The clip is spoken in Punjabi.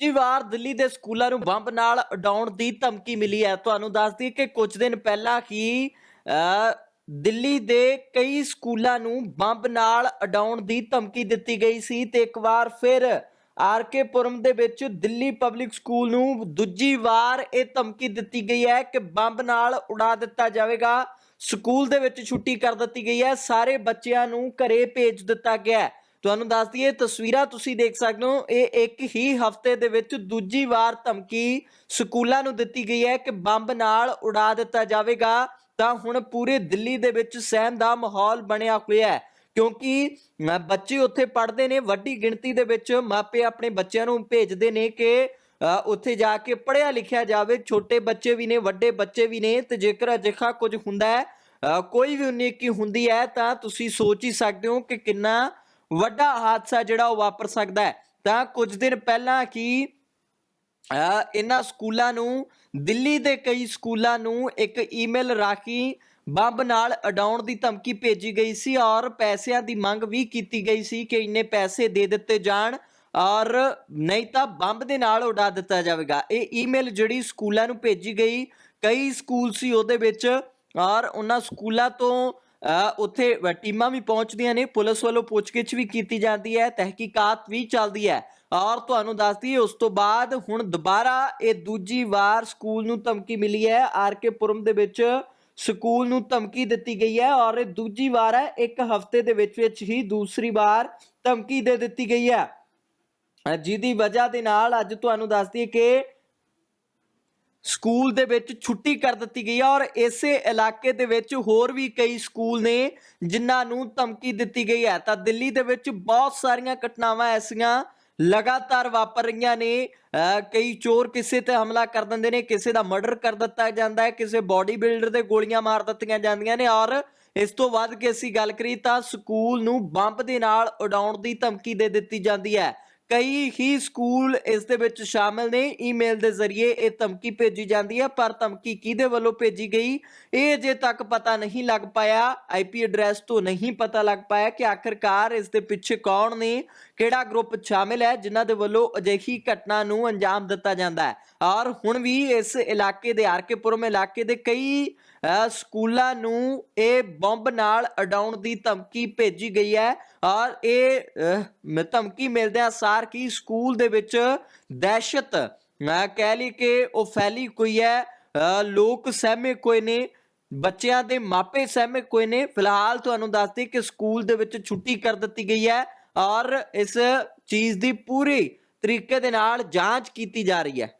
ਜੀ ਵਾਰ ਦਿੱਲੀ ਦੇ ਸਕੂਲਾਂ ਨੂੰ ਬੰਬ ਨਾਲ ਉਡਾਉਣ ਦੀ ਧਮਕੀ ਮਿਲੀ ਹੈ। ਤੁਹਾਨੂੰ ਦੱਸ ਦਈਏ ਕਿ ਕੁਝ ਦਿਨ ਪਹਿਲਾਂ ਹੀ ਦਿੱਲੀ ਦੇ ਕਈ ਸਕੂਲਾਂ ਨੂੰ ਬੰਬ ਨਾਲ ਉਡਾਉਣ ਦੀ ਧਮਕੀ ਦਿੱਤੀ ਗਈ ਸੀ ਤੇ ਇੱਕ ਵਾਰ ਫਿਰ ਆਰਕੇ ਪੁਰਮ ਦੇ ਵਿੱਚ ਦਿੱਲੀ ਪਬਲਿਕ ਸਕੂਲ ਨੂੰ ਦੂਜੀ ਵਾਰ ਇਹ ਧਮਕੀ ਦਿੱਤੀ ਗਈ ਹੈ ਕਿ ਬੰਬ ਨਾਲ ਉਡਾ ਦਿੱਤਾ ਜਾਵੇਗਾ। ਸਕੂਲ ਦੇ ਵਿੱਚ ਛੁੱਟੀ ਕਰ ਦਿੱਤੀ ਗਈ ਹੈ। ਸਾਰੇ ਬੱਚਿਆਂ ਨੂੰ ਘਰੇ ਭੇਜ ਦਿੱਤਾ ਗਿਆ ਹੈ। ਤੁਹਾਨੂੰ ਦੱਸ ਦਈਏ ਤਸਵੀਰਾਂ ਤੁਸੀਂ ਦੇਖ ਸਕਦੇ ਹੋ, ਇਹ ਇੱਕ ਹੀ ਹਫ਼ਤੇ ਦੇ ਵਿੱਚ ਦੂਜੀ ਵਾਰ ਧਮਕੀ ਸਕੂਲਾਂ ਨੂੰ ਦਿੱਤੀ ਗਈ ਹੈ ਕਿ ਬੰਬ ਨਾਲ ਉਡਾ ਦਿੱਤਾ ਜਾਵੇਗਾ। ਤਾਂ ਹੁਣ ਪੂਰੇ ਦਿੱਲੀ ਦੇ ਵਿੱਚ ਸਹਿਮ ਦਾ ਮਾਹੌਲ ਬਣਿਆ ਹੋਇਆ ਹੈ, ਕਿਉਂਕਿ ਬੱਚੇ ਉੱਥੇ ਪੜ੍ਹਦੇ ਨੇ, ਵੱਡੀ ਗਿਣਤੀ ਦੇ ਵਿੱਚ ਮਾਪੇ ਆਪਣੇ ਬੱਚਿਆਂ ਨੂੰ ਭੇਜਦੇ ਨੇ ਕਿ ਉੱਥੇ ਜਾ ਕੇ ਪੜ੍ਹਿਆ ਲਿਖਿਆ ਜਾਵੇ। ਛੋਟੇ ਬੱਚੇ ਵੀ ਨੇ, ਵੱਡੇ ਬੱਚੇ ਵੀ ਨੇ, ਤੇ ਜੇਕਰ ਅਜਿਹਾ ਕੁਝ ਹੁੰਦਾ ਹੈ ਕੋਈ ਵੀ ਉਨੀਕੀ ਹੁੰਦੀ ਹੈ, ਤਾਂ ਤੁਸੀਂ ਸੋਚ ਹੀ ਸਕਦੇ ਹੋ ਕਿ ਕਿੰਨਾ ਵੱਡਾ ਹਾਦਸਾ ਜਿਹੜਾ ਉਹ ਵਾਪਰ ਸਕਦਾ ਹੈ। ਤਾਂ ਕੁਝ ਦਿਨ ਪਹਿਲਾਂ ਕੀ ਇਹਨਾਂ ਸਕੂਲਾਂ ਨੂੰ, ਦਿੱਲੀ ਦੇ ਕਈ ਸਕੂਲਾਂ ਨੂੰ ਇੱਕ ਈਮੇਲ ਰਾਖੀ ਬੰਬ ਨਾਲ ਅਡਾਉਣ ਦੀ ਧਮਕੀ ਭੇਜੀ ਗਈ ਸੀ ਔਰ ਪੈਸਿਆਂ ਦੀ ਮੰਗ ਵੀ ਕੀਤੀ ਗਈ ਸੀ ਕਿ ਇੰਨੇ ਪੈਸੇ ਦੇ ਦਿੱਤੇ ਜਾਣ ਔਰ ਨਹੀਂ ਤਾਂ ਬੰਬ ਦੇ ਨਾਲ ਉਡਾ ਦਿੱਤਾ ਜਾਵੇਗਾ। ਇਹ ਈਮੇਲ ਜਿਹੜੀ ਸਕੂਲਾਂ ਨੂੰ ਭੇਜੀ ਗਈ, ਕਈ ਸਕੂਲ ਸੀ ਉਹਦੇ ਵਿੱਚ ਔਰ ਉਹਨਾਂ ਸਕੂਲਾਂ ਤੋਂ ਉੱਥੇ ਟੀਮਾਂ ਵੀ ਪਹੁੰਚਦੀਆਂ ਨੇ, ਪੁਲਿਸ ਵੱਲੋਂ ਪੁੱਛਗਿੱਛ ਵੀ ਕੀਤੀ ਜਾਂਦੀ ਹੈ, ਤਹਿਕੀਕਾਤ ਵੀ ਚੱਲਦੀ ਹੈ। ਔਰ ਤੁਹਾਨੂੰ ਦੱਸ ਦਈਏ, ਉਸ ਤੋਂ ਬਾਅਦ ਹੁਣ ਦੁਬਾਰਾ ਇਹ ਦੂਜੀ ਵਾਰ ਸਕੂਲ ਨੂੰ ਧਮਕੀ ਮਿਲੀ ਹੈ। ਆਰਕੇ ਪੁਰਮ ਦੇ ਵਿੱਚ ਸਕੂਲ ਨੂੰ ਧਮਕੀ ਦਿੱਤੀ ਗਈ ਹੈ ਔਰ ਇਹ ਦੂਜੀ ਵਾਰ ਹੈ, ਇੱਕ ਹਫ਼ਤੇ ਦੇ ਵਿੱਚ ਵਿੱਚ ਹੀ ਦੂਸਰੀ ਵਾਰ ਧਮਕੀ ਦੇ ਦਿੱਤੀ ਗਈ ਹੈ। ਜਿਹਦੀ ਵਜ੍ਹਾ ਦੇ ਨਾਲ ਅੱਜ ਤੁਹਾਨੂੰ ਦੱਸ ਦਈਏ ਕਿ ਸਕੂਲ ਦੇ ਵਿੱਚ ਛੁੱਟੀ ਕਰ ਦਿੱਤੀ ਗਈ ਹੈ ਔਰ ਇਸੇ ਇਲਾਕੇ ਦੇ ਵਿੱਚ ਹੋਰ ਵੀ ਕਈ ਸਕੂਲ ਨੇ ਜਿਨ੍ਹਾਂ ਨੂੰ ਧਮਕੀ ਦਿੱਤੀ ਗਈ ਹੈ। ਤਾਂ ਦਿੱਲੀ ਦੇ ਵਿੱਚ ਬਹੁਤ ਸਾਰੀਆਂ ਘਟਨਾਵਾਂ ਐਸੀਆਂ ਲਗਾਤਾਰ ਵਾਪਰ ਰਹੀਆਂ ਨੇ। ਕਈ ਚੋਰ ਕਿਸੇ ਤੇ ਹਮਲਾ ਕਰ ਦਿੰਦੇ ਨੇ, ਕਿਸੇ ਦਾ ਮਰਡਰ ਕਰ ਦਿੱਤਾ ਜਾਂਦਾ ਹੈ, ਕਿਸੇ ਬਾਡੀ ਬਿਲਡਰ 'ਤੇ ਗੋਲੀਆਂ ਮਾਰ ਦਿੱਤੀਆਂ ਜਾਂਦੀਆਂ ਨੇ ਔਰ ਇਸ ਤੋਂ ਵੱਧ ਕੇ ਅਸੀਂ ਗੱਲ ਕਰੀ ਤਾਂ ਸਕੂਲ ਨੂੰ ਬੰਬ ਦੇ ਨਾਲ ਉਡਾਉਣ ਦੀ ਧਮਕੀ ਦੇ ਦਿੱਤੀ ਜਾਂਦੀ ਹੈ। ਕਈ ਹੀ ਸਕੂਲ ਇਸ ਦੇ ਵਿੱਚ ਸ਼ਾਮਲ ਨੇ। ਈਮੇਲ ਦੇ ਜ਼ਰੀਏ ਇਹ ਧਮਕੀ ਭੇਜੀ ਜਾਂਦੀ ਹੈ, ਪਰ ਧਮਕੀ ਕਿਹਦੇ ਵੱਲੋਂ ਭੇਜੀ ਗਈ? ਇਹ ਅਜੇ ਤੱਕ ਪਤਾ ਨਹੀਂ ਲੱਗ ਪਾਇਆ। ਆਈਪੀ ਐਡਰੈਸ ਤੋਂ ਨਹੀਂ ਪਤਾ ਲੱਗ ਪਾਇਆ ਕਿ ਆਖਰਕਾਰ ਇਸ ਦੇ ਪਿੱਛੇ ਕੌਣ ਨੇ, ਕਿਹੜਾ ਗਰੁੱਪ ਸ਼ਾਮਿਲ ਹੈ, ਜਿਨ੍ਹਾਂ ਦੇ ਵੱਲੋਂ ਅਜਿਹੀ ਘਟਨਾ ਨੂੰ ਅੰਜਾਮ ਦਿੱਤਾ ਜਾਂਦਾ ਹੈ। ਔਰ ਹੁਣ ਵੀ ਇਸ ਇਲਾਕੇ ਦੇ ਆਰਕੇਪੁਰਮ ਇਲਾਕੇ ਦੇ ਕਈ ਸਕੂਲਾਂ ਨੂੰ ਇਹ ਬੰਬ ਨਾਲ ਅਡਾਉਣ ਦੀ ਧਮਕੀ ਭੇਜੀ ਗਈ ਹੈ। ਔਰ ਇਹ ਧਮਕੀ ਮਿਲਦਿਆਂ ਸਾਰ ਕੀ ਸਕੂਲ ਦੇ ਵਿੱਚ ਦਹਿਸ਼ਤ? ਮੈਂ ਕਹਿ ਲਈ ਕਿ ਉਹ ਫੈਲੀ ਕੋਈ ਹੈ। ਲੋਕ ਸਹਿਮੇ ਕੋਈ ਨੇ, ਬੱਚਿਆਂ ਦੇ ਮਾਪੇ ਸਹਿਮੇ ਕੋਈ ਨੇ। ਫਿਲਹਾਲ ਤੁਹਾਨੂੰ ਦੱਸਦੀ ਕਿ ਸਕੂਲ ਦੇ ਵਿੱਚ ਛੁੱਟੀ ਕਰ ਦਿੱਤੀ ਗਈ ਹੈ ਔਰ ਇਸ ਚੀਜ਼ ਦੀ ਪੂਰੀ ਤਰੀਕੇ ਦੇ ਨਾਲ ਜਾਂਚ ਕੀਤੀ ਜਾ ਰਹੀ ਹੈ।